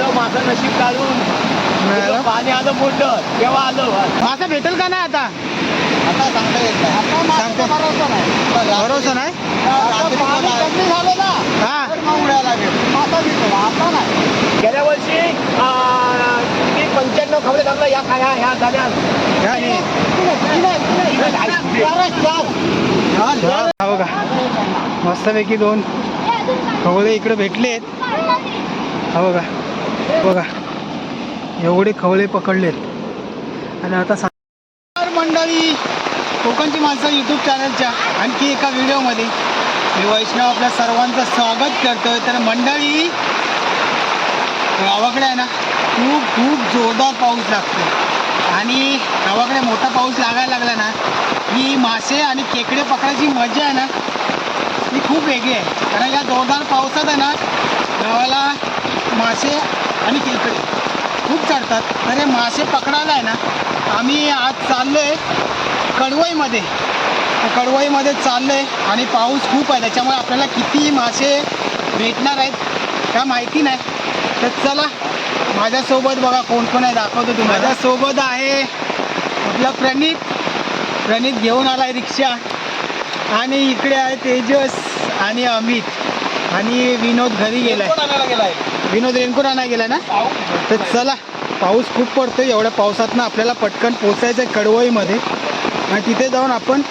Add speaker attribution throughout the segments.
Speaker 1: आलो माझं नशीब काढून.
Speaker 2: मिळालं?
Speaker 1: पाणी आलं मोठं तेव्हा आलो?
Speaker 2: मासा भेटेल का नाही आता?
Speaker 1: आता सांगता येत नाही. भरोसा नाही.
Speaker 2: भरोसा नाही?
Speaker 1: कमी झालं ना
Speaker 2: हा.
Speaker 1: तर मग उडायला लागेल आता भेटेल. आता नाही. गेल्या वर्षी पंच्याण्णव खबरे थांबला या काय ह्या झाल्या.
Speaker 2: ह्या हे. हा बघा. मस्तपैकी दोन खवळे इकडे भेटलेत. हा बघा. बघा एवढे खवळे पकडलेत. आणि आता सा- मंडळी कोकणची माणसं यूट्यूब चॅनलच्या आणखी एका व्हिडिओमध्ये मी वैष्णव आपल्या सर्वांचं स्वागत करतोय. तर मंडळी गावाकडे आहे ना खूप खूप जोरदार पाऊस लागतो आणि गावाकडे मोठा पाऊस लागायला लागला ना ही मासे आणि खेकडे पकडायची मजा आहे ना ही खूप वेगळी आहे. कारण या जोरदार पावसात आहे ना गावाला मासे आणि खेकडे खूप चढतात. अरे मासे पकडायला आहे ना आम्ही आज चाललो आहे कडवईमध्ये. कडवईमध्ये चाललो आहे आणि पाऊस खूप आहे. त्याच्यामुळे आपल्याला किती मासे भेटणार आहेत का माहिती नाही. तर चला माझ्यासोबत बघा कोण कोण आहे दाखवतो तुम्हाला. माझ्यासोबत आहे आपला प्रणित. प्रणित घेऊन आला आहे रिक्षा. आणि इकडे आहे तेजस आणि अमित. आणि विनोद घरी गेला
Speaker 1: आहे
Speaker 2: विनोद रेनकोट आणा गेला ना? तर चला पाऊस खूप पडतो एवढ्या पावसातनं आपल्याला पटकन पोचायचं आहे कडवईमध्ये. आणि तिथे जाऊन आपण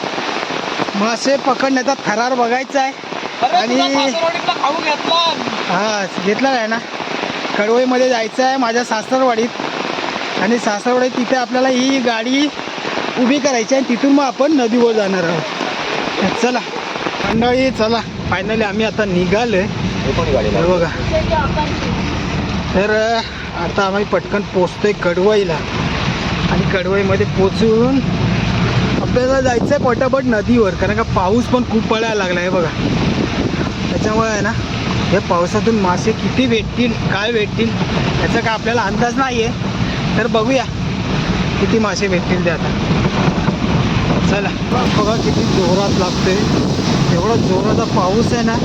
Speaker 2: मासे पकडण्याचा थरार बघायचा आहे आणि हा घेतला आहे ना. कडवईमध्ये जायचं आहे माझ्या सासरवाडीत. आणि सासरवाडीत तिथे आपल्याला ही गाडी उभी करायची आहे आणि तिथून मग आपण नदीवर जाणार आहोत. चला मंडळी चला. फायनली आम्ही आता निघालो आहे बघा. तर आता आम्ही पटकन पोचतोय कडवाईला. आणि कडवाईमध्ये पोचून आपल्याला जायचं आहे पटापट नदीवर कारण का पाऊस पण खूप पडायला लागला आहे बघा. त्याच्यामुळे आहे ना या पावसातून मासे किती भेटतील काय भेटतील याचा काय आपल्याला अंदाज नाही आहे तर बघूया किती मासे भेटतील ते आता. चला बघा किती जोरात लागतोय. एवढा जोराचा पाऊस आहे ना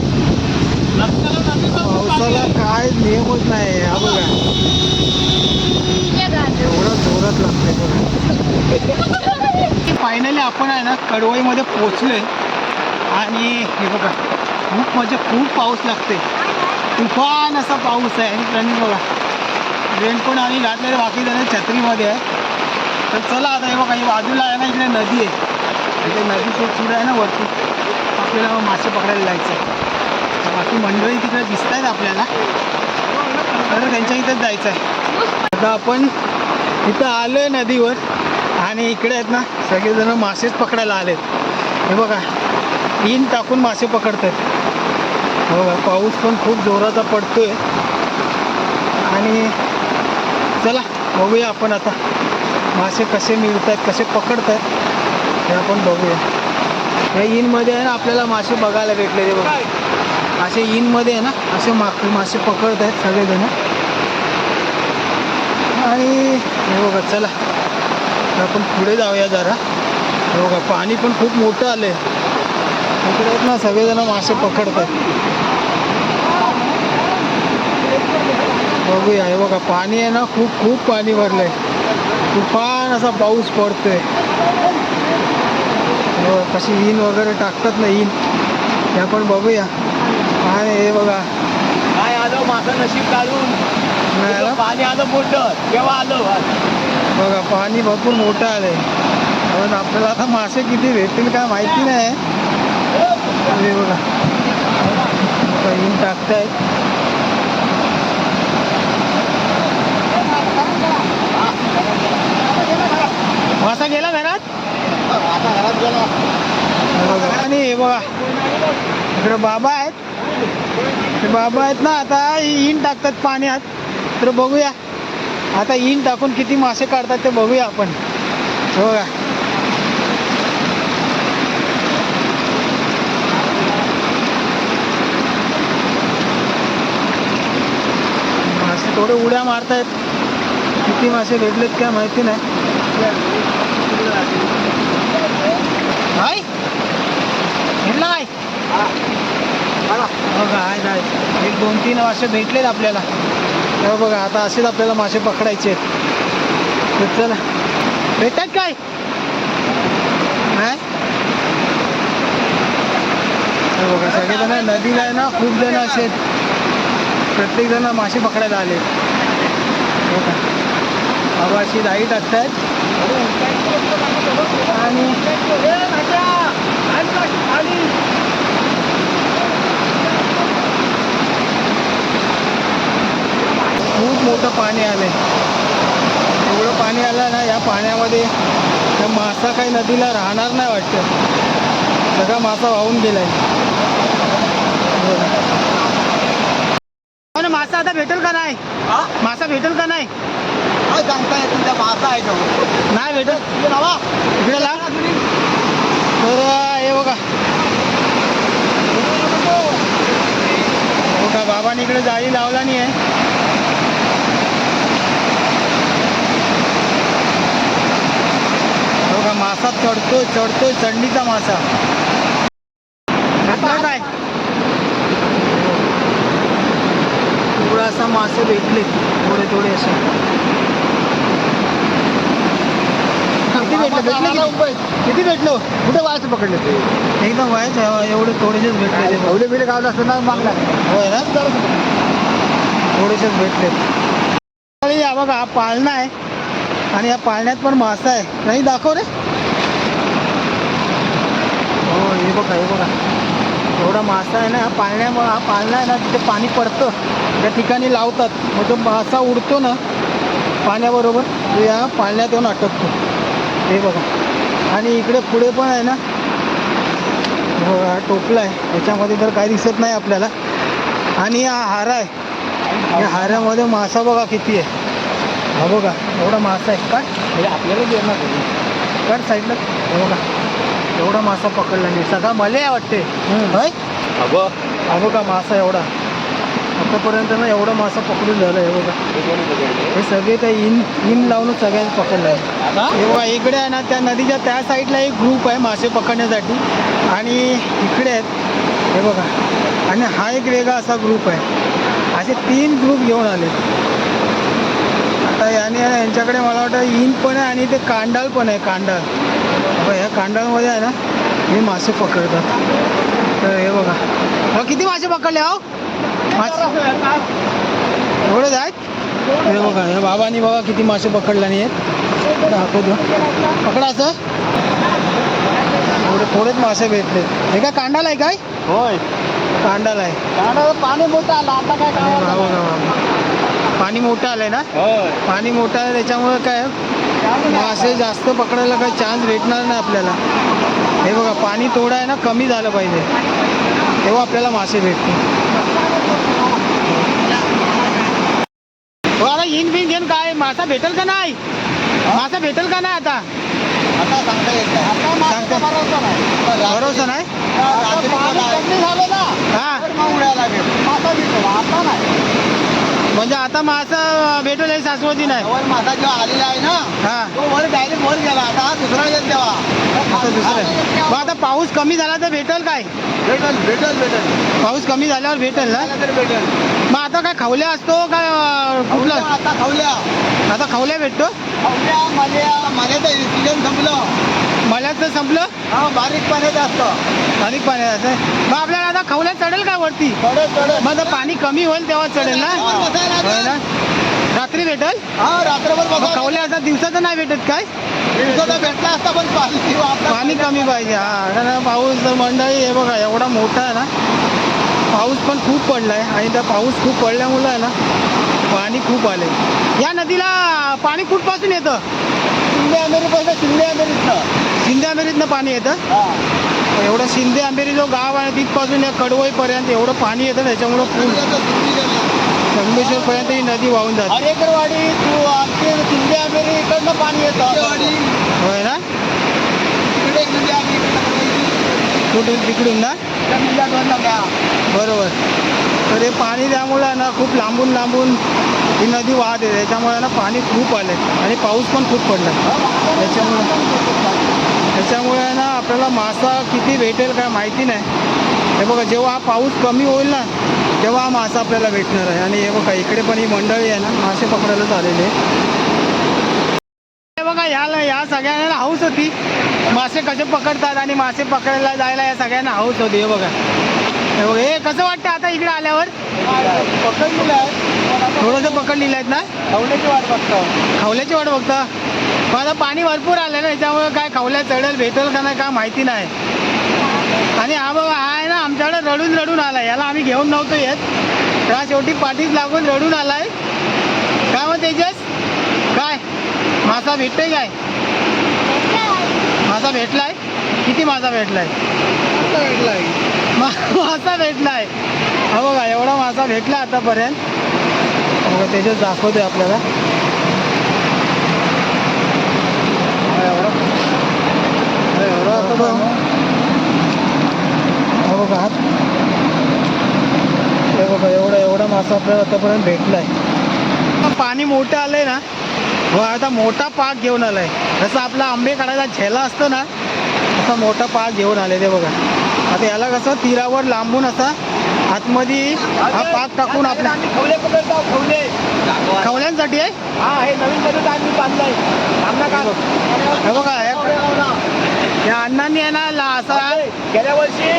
Speaker 2: पावसाला काय नियमच नाही हा बघा. एवढा जोरात लागतोय बघा. फायनली आपण आहे ना कडवईमध्ये पोचलोय आणि हे बघा खूप म्हणजे खूप पाऊस लागते तुफान असा पाऊस आहे आणि त्यांनी बघा रेनकोट आणि घातलेले बाकी जण छत्रीमध्ये आहे. तर चला आता हे बघा बाजूला आहे ना इकडे नदी आहे. इथे खूप सुरू आहे ना वरती. आपल्याला मासे पकडायला जायचं आहे बाकी मंडळी तिकडे दिसत आहेत आपल्याला. तर त्यांच्या इथंच जायचं आहे आता आपण इथं आलो आहे नदीवर आणि इकडे आहेत ना सगळेजण मासेच पकडायला आलेत. हे बघा इन टाकून मासे पकडतात आहेत हो, बघा पाऊस पण खूप जोराचा पडतोय. आणि चला बघूया आपण आता मासे कसे मिळत आहेत कसे पकडतात हे आपण बघूया. या इनमध्ये आहे ना आपल्याला मासे बघायला भेटले ते बघा. असे इनमध्ये आहे ना असे मा मासे पकडत आहेत सगळेजण. आणि हे बघा चला. आपण पुढे जाऊया जरा. हे बघा पाणी पण खूप मोठं आलं आहे इकडे आहेत ना सगळेजण मासे पकडतात बघूया हे बघा पाणी आहे ना खूप खूप पाणी भरलं आहे तुफान असा पाऊस पडतोय. कशी इन वगैरे टाकतात ना इन. या पण बघूया. आणि हे बघा.
Speaker 1: काय आलं? माझं नशीब काढून.
Speaker 2: मिळालं?
Speaker 1: पाणी आलं मोठं. तेव्हा आलो?
Speaker 2: बघा पाणी भरपूर मोठं आलंय. पण आपल्याला आता मासे किती भेटतील काय माहिती नाही. हे बघा. इन टाकतायत. मासा गेला घरात?
Speaker 1: आता घरात गेलो.
Speaker 2: हे बघा. आणि हे बघा. इकडे बाबा आहेत. बाबा आहेत ना आता इन टाकतात पाण्यात. तर बघूया. आता इन टाकून किती मासे काढतात ते बघूया आपण. हे बघा. मासे थोडे उड्या मारतायत. किती मासे भेटलेत काय माहिती नाही हाय भेटला काय हो बघा आहे काय एक दोन तीन मासे भेटलेत आपल्याला. तेव्हा बघा आता असेच आपल्याला मासे पकडायचे आहेत. तर चला. भेटतात काय? नाही हो बघा सगळेजण नदीला आहे ना खूप जण असे आहेत. प्रत्येक जण मासे पकडायला आले हो बाबा अशी लाइट असतात. आणि खूप मोठं पाणी आलंय. एवढं पाणी आलं ना या पाण्यामध्ये त्या मासा काही नदीला राहणार नाही वाटतं. सगळा मासा वाहून गेलाय. हो ना, मासा आता भेटेल का नाही? मासा भेटेल का नाही?
Speaker 1: सांगता येत तुमचा मासा आहे तो?
Speaker 2: नाही इकडे लाग तर हे बघा. हो का बाबाने इकडे जाळी लावला नाही आहे का मासा चढतोय चढतोय चढणीचा मासा. काय? थोडा असा मासे भेटले थोडे थोडे असे. किती भेटलं? भेटलं किती? भेटलो?
Speaker 1: कुठे वायचं पकडले ते?
Speaker 2: एकदम व्हायच एवढे थोडेसेच भेटले
Speaker 1: एवढे बिले गावला असतं ना मागला
Speaker 2: होय ना थोडेसेच भेटले. बघा हा पाळणा आहे. आणि या पाळण्यात पण मासा आहे. नाही दाखव रे. हो हे बघा हे बघा. एवढा मासा आहे ना हा पाळण्या हा पाळणा आहे ना तिथे पाणी पडतं. त्या ठिकाणी लावतात. मग तो मासा उडतो ना पाण्याबरोबर तो या पाळण्यात येऊन अटकतो. हे बघा. आणि इकडे पुढे पण आहे ना हो, हा टोपला आहे. याच्यामध्ये तर काही दिसत नाही आपल्याला. आणि हा हारा आहे. या हाऱ्यामध्ये मासा बघा किती आहे. हा बघा एवढा मासा आहे. काय?
Speaker 1: म्हणजे आपल्याला देणार नाही.
Speaker 2: कर साईडला? हे बघा एवढा मासा पकडला नाही सगळा मले आहे वाटते.
Speaker 1: अगं.
Speaker 2: हा बघा मासा एवढा. आतापर्यंत ना एवढा मासा पकडून झाला हे बघा.
Speaker 1: हे
Speaker 2: सगळे त्या इन इन लावूनच सगळ्यांनी पकडलं आहे. हे बघा इकडे आहे ना त्या नदीच्या त्या साईडला एक ग्रुप आहे मासे पकडण्यासाठी. आणि इकडे आहेत. हे बघा. आणि हा एक वेगळा असा ग्रुप आहे. असे तीन ग्रुप घेऊन आले आहे ना यांच्याकडे मला वाटतं इन पण आहे आणि ते कांडाळ पण आहे कांडाळ. बघा ह्या कांडाळमध्ये आहे ना हे मासे पकडतात. तर हे बघा. बघा किती मासे पकडले हो मासे? एवढेच आहेत? हे बघा हे बाबांनी बघा किती मासे पकडले नाही आहेत दाखवतो. पकडा असं. एवढे थोडेच मासे भेटले. हे काय कांडाला आहे काय?
Speaker 1: होय.
Speaker 2: कांडाला आहे.
Speaker 1: कांदा पाणी मोठं आलं आता काय
Speaker 2: हे बघा. पाणी मोठं आलंय ना? पाणी मोठं आहे त्याच्यामुळे काय? मासे जास्त पकडायला काही चान्स भेटणार नाही आपल्याला. हे बघा पाणी थोडं आहे ना कमी झालं पाहिजे. तेव्हा आपल्याला मासे भेटतील. हो आता इन बिन घेऊन काय? मासा भेटेल का नाही? मासा भेटेल का नाही आता?
Speaker 1: आता सांगता येत नाही. आता
Speaker 2: सांगता-
Speaker 1: मागचा भरोसा नाही?
Speaker 2: भरोसा
Speaker 1: झालं ना
Speaker 2: हा.
Speaker 1: मग उडायला मासा भेटतो आता नाही.
Speaker 2: म्हणजे आता मासा भेटेल हे शाश्वती नाही.
Speaker 1: वर मासा जेव्हा आलेला आहे ना
Speaker 2: हा.
Speaker 1: तो वर डायरेक्ट वर गेला. आता हा दुसरा येत तेव्हा
Speaker 2: दुसरं. मग आता पाऊस कमी झाला तर भेटेल काय?
Speaker 1: भेटल भेटल भेटल.
Speaker 2: पाऊस कमी झाल्यावर भेटेल ना?
Speaker 1: तर भेटल.
Speaker 2: मग आता काय खवल्या असतो काय कुठला?
Speaker 1: आता खावल्या.
Speaker 2: आता खवल्या भेटतो?
Speaker 1: खावल्या माझ्या माझ्याचं सीजन संपलं.
Speaker 2: मल्याचं संपलं.
Speaker 1: हा बारीक पाण्यात असतं
Speaker 2: अधिक पाणी असं मग आपल्याला आता खवल्या चढेल काय वरती? मग आता पाणी कमी होईल तेव्हा चढेल ना? होय. रात्री भेटेल?
Speaker 1: हा रात्रभर
Speaker 2: मग खवल्या आता दिवसाचं नाही भेटत काय?
Speaker 1: दिवसाचा भेटला असता पण पाणी वापरा-
Speaker 2: पाणी कमी पाहिजे. हा कारण पाऊस जर मंडळी हे बघा एवढा मोठा आहे ना. पाऊस पण खूप पडलाय. आणि त्या पाऊस खूप पडल्यामुळं आहे ना पाणी खूप आले या नदीला पाणी कुठपासून येतं?
Speaker 1: शिंदे अमेरिकेपासून शिंदे अमेरिकनं
Speaker 2: शिंदे आंबेरीतनं पाणी येतं?
Speaker 1: हा.
Speaker 2: एवढं शिंदे आंबेरी जो गाव आहे तिथपासून या कडवईपर्यंत एवढं पाणी येतं त्याच्यामुळं पूर्ण संगमेश्वरपर्यंत ही नदी वाहून जाते.
Speaker 1: हरेकरवाडी तू आमचे शिंदे अमेरिकेकडनं पाणी येतं
Speaker 2: होय ना? कुठून? तिकडून ना?
Speaker 1: त्या.
Speaker 2: बरोबर. तर हे पाणी त्यामुळे ना खूप लांबून लांबून ही नदी वाहते त्याच्यामुळे ना पाणी खूप आले आणि पाऊस पण खूप पडला त्याच्यामुळं त्याच्यामुळे ना आपल्याला मासा किती भेटेल काय माहिती नाही. हे बघा जेव्हा हा पाऊस कमी होईल ना तेव्हा हा मासा आपल्याला भेटणार आहे. आणि हे बघा इकडे पण ही मंडळी आहे ना मासे पकडायलाच आलेले हे बघा ह्या या सगळ्यांना हाऊस होती. मासे कसे पकडतात आणि मासे पकडायला जायला या सगळ्यांना हाऊस होती हे बघा. हे कसं वाटतं आता इकडे आल्यावर?
Speaker 1: पकडलेलं आहे
Speaker 2: थोडंसं पकडलेलं आहेत ना?
Speaker 1: खवण्याची वाट बघतो.
Speaker 2: खवल्याची वाट बघता? पण आता पाणी भरपूर आलं ना त्याच्यामुळे काय खवल्या चढेल भेटेल का नाही काय माहिती नाही. आणि हा बघा हा आहे ना आमच्याकडे रडून रडून आलाय. याला आम्ही घेऊन नव्हतो येत. हा शेवटी पाठीच लागून रडून आलाय. काय मग तेजस? काय? मासा भेटतोय काय? मासा भेटलाय? किती मासा भेटलाय? मासा भेटलाय. हा बघा एवढा मासा भेटला आतापर्यंत. बघा तेजस दाखवते आपल्याला. हा, एवढा. हा, एवढा बघ. हा बघा हात हे बघा एवढा एवढा मासा आपल्याला आतापर्यंत भेटलाय. पाणी मोठं आलंय ना. व आता मोठा पाक घेऊन आलाय. जसं आपला आंबे काढायला झेला असतो ना असा मोठा पाक घेऊन आले ते बघा. आता याला कसं तीरावर लांबून असा आतमध्ये हा पाक टाकून आपल्या
Speaker 1: आम्ही खवले पकडतो खवले
Speaker 2: खवल्यांसाठी आहे?
Speaker 1: हा हे नवीन पद्धत आम्ही बांधलाय आमना का?
Speaker 2: हे बघा. हे- या अण्णांनी आहे ना ला- असा
Speaker 1: गेल्या वर्षी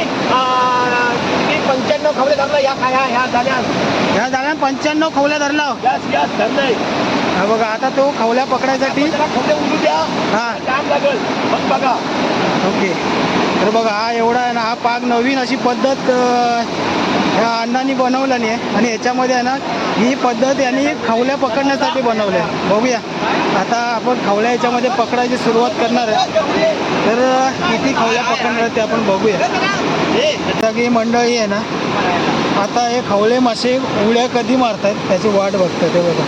Speaker 1: पंच्याण्णव खवले धरलं. या ह्या ह्या झाल्या
Speaker 2: ह्या झाल्या पंच्याण्णव खवल्या धरला.
Speaker 1: यस धरलंय
Speaker 2: हा बघा आता तो खवल्या पकडायसाठी
Speaker 1: त्याला खवले उडू द्या.
Speaker 2: हा.
Speaker 1: टाइम लागेल. मग बघा.
Speaker 2: ओके. तर बघा हा एवढा आहे ना हा पाक नवीन अशी पद्धत ह्या अण्णांनी नाही आहे. आणि याच्यामध्ये आहे ना ही पद्धत यांनी खवल्या पकडण्यासाठी बनवल्या आहे. बघूया. आता आपण खवल्या याच्यामध्ये पकडायची सुरुवात करणार आहे. तर किती खवल्या पकडणार आहे ते आपण बघूया. सगळी मंडळी आहे ना आता हे खवले मासे उड्या कधी मारतात त्याची वाट बघतात ते बघा.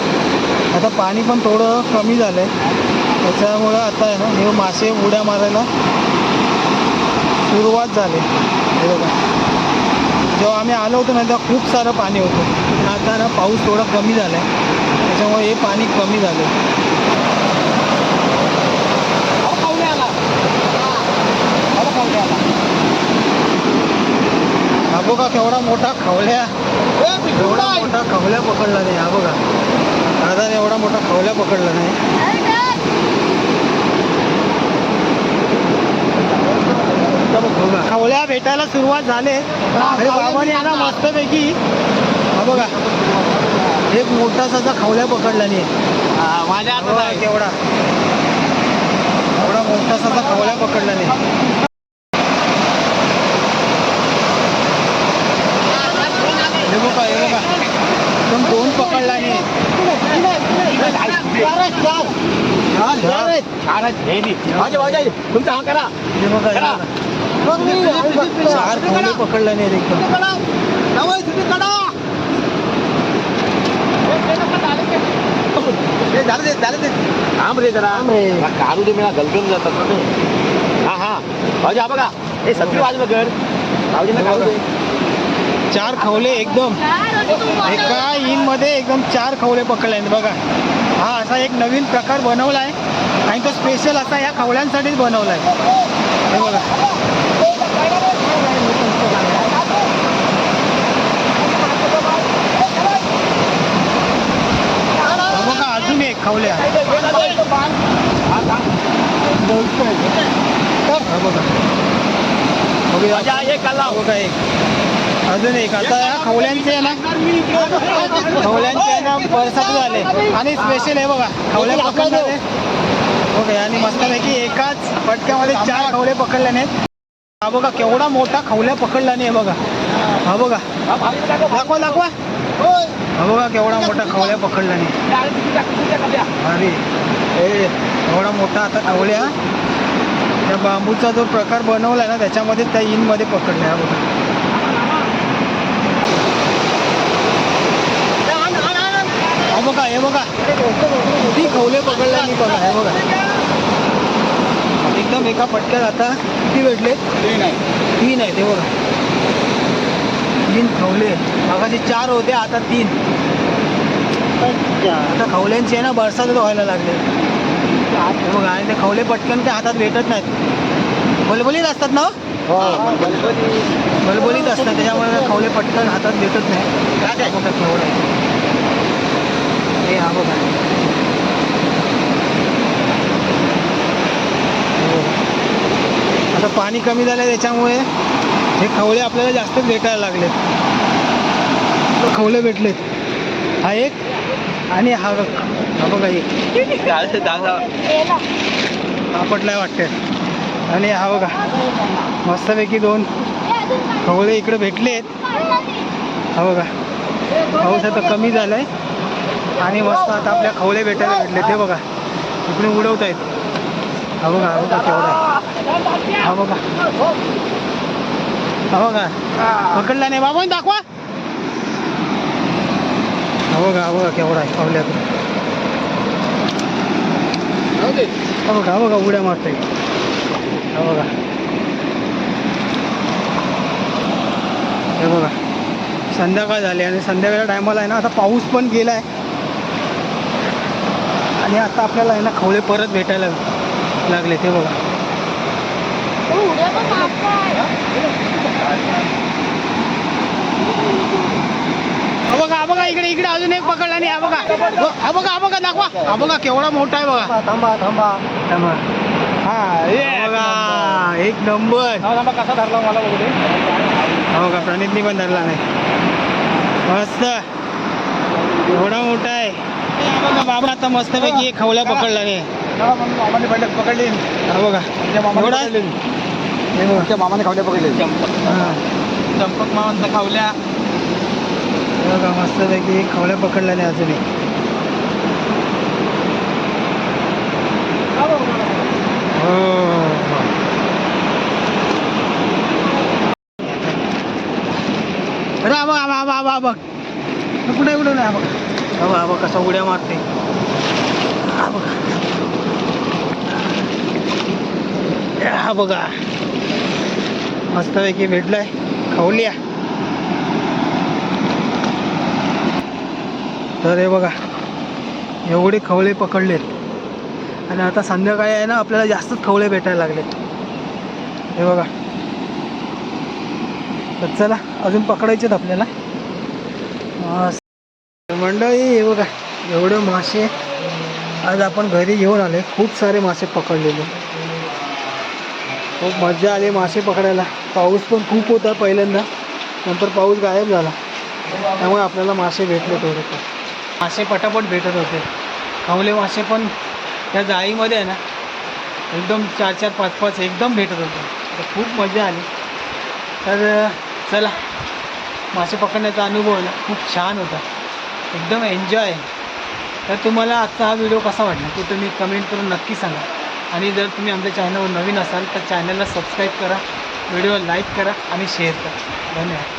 Speaker 2: आता पाणी पण थोडं कमी झालं आहे त्याच्यामुळं आता आहे ना हे मासे उड्या मारायला सुरुवात झाली. हे बघा. जेव्हा आम्ही आलो होतो ना तेव्हा खूप सारं पाणी होतं. आता ना पाऊस थोडा कमी झाला आहे त्याच्यामुळे हे पाणी कमी झालं हा बघा केवढा मोठा खवल्या. एवढा मोठा खवल्या पकडला नाही हा बघा. दादाने एवढा मोठा खवल्या पकडला नाही. खवल्या भेटायला सुरुवात झाले. अरे बाबाने आहे ना मस्तपैकी हा बघा. एक मोठासा असा खवल्या पकडला नाही
Speaker 1: माझ्या हातात
Speaker 2: केवढा एवढा. मोठासा खवल्या पकडला नाही हे बघा हे दोन पकडला नाही
Speaker 1: तुमचा हा करा.
Speaker 2: हे. बघा. चार खवले पकडला नाही एकदम
Speaker 1: थांब रे जरा. काढू दे मला गलगल जातात ना ते. हा हा. भाऊजी हा बघा. हे सगळी वाजलं घर भाऊजीला काढू दे.
Speaker 2: चार खवले एकदम. एका इनमध्ये एकदम चार खवले पकडले बघा. हा असा एक नवीन प्रकार बनवला आहे आणि तो स्पेशल असा या खवल्यांसाठीच बनवला आहे हे बघा. बघा अजून एक खवल्या. बघा.
Speaker 1: एक काढला.
Speaker 2: हा बघा एक. अजून एक. आता या खवल्यांचे ना खवल्यांचे ना बरसात झाले. आणि स्पेशल आहे बघा. खवल्या हो ओके आणि मस्तपैकी एकाच फटक्यामध्ये चार खवले पकडल्याने हा बघा केवढा मोठा खवल्या पकडला नाही बघा. हा बघा.
Speaker 1: दाखवा
Speaker 2: दाखवा. हा बघा केवढा मोठा खवल्या पकडला नाही. अरे एवढा मोठा आता खवल्या. त्या बांबूचा जो प्रकार बनवला ना त्याच्यामध्ये त्या इनमध्ये पकडल्या हा बघा. हा बघा हे बघा. किती खवले पकडले मी बघा हे बघा. एकदम एका पटक्यात आता किती भेटले? तीन आहे ते बघा. तीन खवले. मगाशी चार होते आता तीन. आता खवल्यांची आहे ना बरसातच व्हायला लागले. बघा आणि ते खवले पटकन ते हातात भेटत नाहीत. बलबलीत असतात ना हो?
Speaker 1: हो
Speaker 2: बलबलीत. असतात त्याच्यामुळे खवले पटकन हातात भेटत नाही
Speaker 1: काय काय?
Speaker 2: आहे हे हा बघा. आता पाणी कमी झालं त्याच्यामुळे हे खवले आपल्याला जास्त भेटायला लागलेत. तो खवले भेटलेत. हा एक आणि हा बघ हा बघा एक. आपटलाय वाटते आणि हा बघा मस्तपैकी दोन खवळे इकडे भेटलेत. हा बघा पाऊस आता कमी झालाय. आणि मस्त आता आपल्या खवले भेटायला भेटले ते बघा. इकडून उडवत आहेत हा बघा हा बघा केवढा आहे. हा बघा. हा बघा. पकडला नाही बाबा दाखवा. हा बघा हा बघा केवढा आहे खवल्यातून हा बघा हा बघा उड्या मारतोय हा बघा. हे बघा. संध्याकाळ झाली आणि संध्याकाळच्या टायमाला आहे ना आता पाऊस पण गेला आहे आणि आता आपल्याला आहे ना खवळे परत भेटायला लागले ते बघा. बघा बघा इकडे इकडे अजून एक पकडला नाही हा बघा. हा बघा हा बघा दाखवा. हा बघा केवढा मोठा आहे बघा.
Speaker 1: थांबा थांबा
Speaker 2: थांबा. हा हे बघा एक नंबर.
Speaker 1: थांबा कसा धरला मला बघू दे.
Speaker 2: हो का प्रणितनी पण धरला नाही. मस्त एवढा मोठा आहे हा बघा बाबा आता मस्तपैकी एक खवल्या पकडला
Speaker 1: मामाने पडले पकडले.
Speaker 2: हा बघा.
Speaker 1: मामाने
Speaker 2: एवढा?
Speaker 1: पकडले.
Speaker 2: हे बघा
Speaker 1: आमच्या मामाने खावल्या पकडले.
Speaker 2: हा.
Speaker 1: चंपक मामांचा खावल्या.
Speaker 2: हे बघा मस्तपैकी एक खवल्या पकडला नाही अजूनही हो. अरे आबा आबा आबा आबा आबा कुठे आबा आबा आबा कसा उड्या मारते हा बघा. हा बघा. मस्तपैकी भेटलाय. खाऊलिया तर हे बघा एवढे खवळे पकडलेत. आणि आता संध्याकाळी आहे ना आपल्याला जास्तच खवळे भेटायला लागलेत. हे बघा. तर चला अजून पकडायचेत आपल्याला. मंडळी हे बघा एवढे मासे. आज आपण घरी घेऊन आले. खूप सारे मासे पकडलेले. खूप मजा आली मासे पकडायला. पाऊस पण खूप होता पहिल्यांदा. नंतर पाऊस गायब झाला. त्यामुळे आपल्याला मासे भेटले थोडे मासे पटापट भेटत होते. खवले मासे पण त्या जाळीमध्ये आहे ना एकदम चार चार पाच पाच एकदम भेटत होते. तर खूप मजा आली. तर चला मासे पकडण्याचा अनुभव ना खूप छान होता. एकदम एन्जॉय तर तुम्हाला आजचा हा व्हिडिओ कसा वाटला तो तुम्ही कमेंट करून नक्की सांगा. आणि जर तुम्ही आमच्या चॅनलवर नवीन असाल तर चॅनलला सबस्क्राईब करा व्हिडिओ लाईक करा आणि शेअर करा. धन्यवाद.